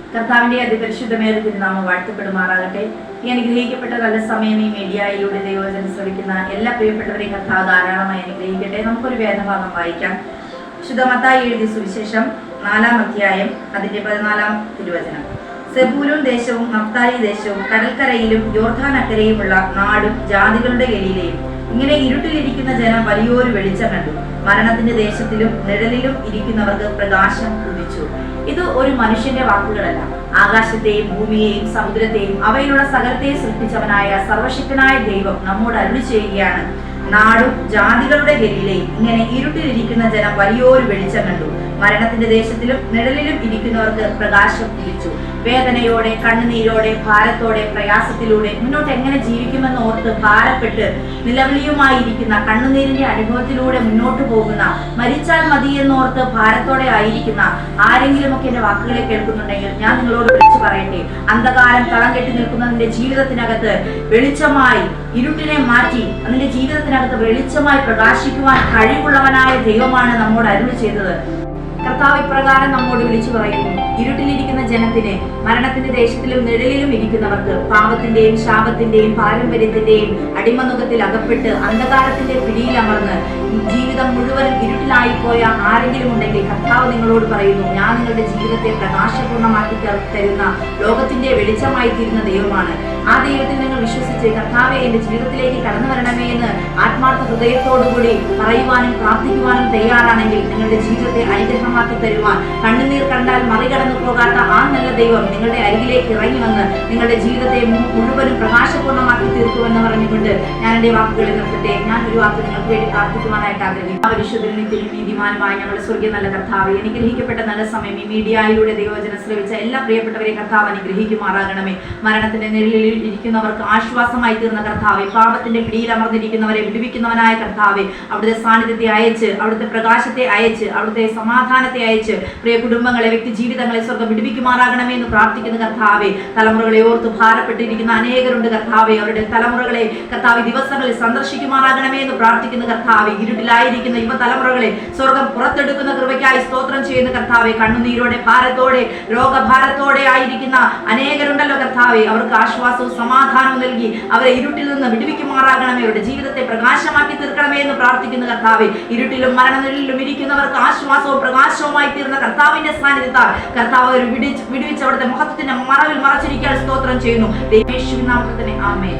കർത്താവിന്റെ അതിപരിശുദ്ധമേറെ തിരുനാമം വാഴ്ത്തപ്പെടുമാറാകട്ടെ. ഈ അനുഗ്രഹിക്കപ്പെട്ട നല്ല സമയം ഈ മീഡിയയിലൂടെ ദൈവജനം ശ്രമിക്കുന്ന എല്ലാ പ്രിയപ്പെട്ടവരെയും കർത്താവ് ധാരാളമായി അനുഗ്രഹിക്കട്ടെ. നമുക്കൊരു വേദഭാഗം വായിക്കാം. ശുദ്ധമത്തായി എഴുതിയ സുവിശേഷം നാലാം അധ്യായം അതിന്റെ പതിനാലാം തിരുവചനം. സെബൂലൂൻ ദേശവും നഫ്താലി ദേശവും കടൽക്കരയിലും യോർധാൻ അക്കരയുമുള്ള നാടും ജാതികളുടെ എലിയിലെയും. ഇങ്ങനെ ഇരുട്ടിലിരിക്കുന്ന ജനം വലിയൊരു വെളിച്ചം കണ്ടു. മരണത്തിന്റെ ദേശത്തിലും നിഴലിലും ഇരിക്കുന്നവർക്ക് പ്രകാശം ഉദിച്ചു. ഇത് ഒരു മനുഷ്യന്റെ വാക്കുകളല്ല. ആകാശത്തെയും ഭൂമിയെയും സമുദ്രത്തെയും അവയിലുള്ള സകലത്തെയും സൃഷ്ടിച്ചവനായ സർവശക്തനായ ദൈവം നമ്മോട് അരുളി ചെയ്യുകയാണ്. നാടും ജാതികളുടെ ഗലിയിലെയും ഇങ്ങനെ ഇരുട്ടിലിരിക്കുന്ന ജനം വലിയൊരു വെളിച്ചം കണ്ടു. മരണത്തിന്റെ ദേശത്തിലും നിഴലിലും ഇരിക്കുന്നവർക്ക് പ്രകാശം തിരിച്ചു വേദനയോടെ കണ്ണുനീരോടെ ഭാരത്തോടെ പ്രയാസത്തിലൂടെ മുന്നോട്ട് എങ്ങനെ ജീവിക്കുമെന്ന് ഓർത്ത് ഭാരപ്പെട്ട് നിലവിളിയുമായിരിക്കുന്ന കണ്ണുനീരിന്റെ അനുഭവത്തിലൂടെ മുന്നോട്ട് പോകുന്ന മരിച്ചാൽ മതി എന്നോർത്ത് ഭാരത്തോടെ ആയിരിക്കുന്ന ആരെങ്കിലുമൊക്കെ എന്റെ വാക്കുകളെ കേൾക്കുന്നുണ്ടെങ്കിൽ ഞാൻ നിങ്ങളോട് വിളിച്ചു പറയട്ടെ. അന്ധകാരം തളം കെട്ടി നിൽക്കുന്നതിന്റെ ജീവിതത്തിനകത്ത് വെളിച്ചമായി ഇരുട്ടിനെ മാറ്റി അതിന്റെ ജീവിതത്തിനകത്ത് വെളിച്ചമായി പ്രകാശിക്കുവാൻ കഴിവുള്ളവനായ ദൈവമാണ് നമ്മോട് അരുളി ചെയ്തത്. കർത്താവ് ഇപ്രകാരം നമ്മോട് വിളിച്ചു പറയുന്നു. ഇരുട്ടിലിരിക്കുന്ന ജനത്തിന് മരണത്തിന്റെ ദേശത്തിലും നിഴലിലും ഇരിക്കുന്നവർക്ക് പാപത്തിന്റെയും ശാപത്തിന്റെയും പാരമ്പര്യത്തിന്റെയും അടിമനുഖത്തിൽ അകപ്പെട്ട് അന്ധകാരത്തിന്റെ പിടിയിൽ അമർന്ന് പോയ ആരെങ്കിലും ഉണ്ടെങ്കിൽ കർത്താവ് നിങ്ങളോട് പറയുന്നു ഞാൻ നിങ്ങളുടെ ജീവിതത്തെ പ്രകാശപൂർണമാക്കി തര- തരുന്ന ലോകത്തിന്റെ വെളിച്ചമായി തീരുന്ന ദൈവമാണ്. ആ ദൈവത്തിൽ നിങ്ങൾ വിശ്വസിച്ച് കർത്താവെ എന്റെ ജീവിതത്തിലേക്ക് കടന്നു വരണമേ ആത്മാർത്ഥ ഹൃദയത്തോടുകൂടി പറയുവാനും പ്രാർത്ഥിക്കുവാനും തയ്യാറാണെങ്കിൽ നിങ്ങളുടെ ജീവിതത്തെ അനുഗ്രഹമാക്കി തരുവാൻ കണ്ണുനീർ കണ്ടാൽ മറികടന്നു പോകാത്ത ആ നല്ല ദൈവം നിങ്ങളുടെ അരികിലേക്ക് ഇറങ്ങി വന്ന് നിങ്ങളുടെ ജീവിതത്തെ മുഴുവനും പ്രകാശപൂർണമാക്കി തീർക്കുമെന്ന് പറഞ്ഞുകൊണ്ട് ഞാൻ എന്റെ വാക്കുകളിൽ നിർത്തട്ടെ. ഞാൻ ഒരു വാക്ക് നിങ്ങൾക്ക് വേണ്ടി പ്രാർത്ഥിക്കുവാനായിട്ട് ആഗ്രഹിക്കുന്നു. ആ പരിശുദ്ധനും നിത്യനും നീതിമാനുമായ ഞങ്ങളുടെ സ്വർഗീയ നല്ല കർത്താവ് അനുഗ്രഹിക്കപ്പെട്ട നല്ല സമയം ഈ മീഡിയയിലൂടെ ദൈവവചനം ശ്രമിച്ച എല്ലാ പ്രിയപ്പെട്ടവരെ കർത്താവ് അനുഗ്രഹിക്കുമാറാകണമേ. മരണത്തിന്റെ നിഴലിൽ ഇരിക്കുന്നവർക്ക് ആശ്വാസമായി തീർന്ന കർത്താവ് പാപത്തിന്റെ പിടിയിൽ അമർന്നിരിക്കുന്നവരെ വിടുവിക്കുന്നവനായ കർത്താവെ അവിടുത്തെ സാന്നിധ്യത്തെ അയച്ച് അവിടുത്തെ പ്രകാശത്തെ അയച്ച് അവിടുത്തെ സമാധാനത്തെ അയച്ച് പ്രിയ കുടുംബങ്ങളെ വ്യക്തി ജീവിതങ്ങളെ സ്വർഗം വിടുവിക്കുമാറാകണമേ എന്ന് പ്രാർത്ഥിക്കുന്ന കർത്താവെ തലമുറകളെ ഓർത്ത് ഭാരപ്പെട്ടിരിക്കുന്ന അനേകരുണ്ട് കർത്താവെ അവരുടെ തലമുറകളെ കർത്താവ് ദിവസങ്ങളിൽ സന്ദർശിക്കുമാറാകണമേ എന്ന് പ്രാർത്ഥിക്കുന്ന കർത്താവെ ഇരുട്ടിലായിരിക്കുന്ന യുവ തലമുറകളെ സ്വർഗം പുറത്തെടുക്കുന്ന കൃപയ്ക്കായി സ്തോത്രം ചെയ്യുന്ന കർത്താവെ കണ്ണുനീരോടെ ഭാരത്തോടെ രോഗഭാരത്തോടെ ആയിരിക്കുന്ന അനേകരുണ്ടല്ലോ കർത്താവെ അവർക്ക് ആശ്വാസവും സമാധാനവും നൽകി അവരെ ഇരുട്ടിൽ നിന്ന് വിടുവിക്കുമാറാകണമേ അവരുടെ ജീവിതത്തെ പ്രകാശമാക്കി തീർക്കണമേ എന്ന് പ്രാർത്ഥിക്കുന്ന കർത്താവെ ഇരുട്ടിലും മരണനിലും ഇരിക്കുന്നവർക്ക് ആശ്വാസവും പ്രകാശവുമായി തീർന്ന കർത്താവിന്റെ സാന്നിധ്യത്താൽ കർത്താവ് ഒരു വിടുവിച്ച് അവിടുത്തെ മുഖത്തിന്റെ മറവിൽ മറച്ചിരിക്കാൻ സ്തോത്രം ചെയ്യുന്നു. ദൈവേശ്വരി നാമത്തിൽ ആമേ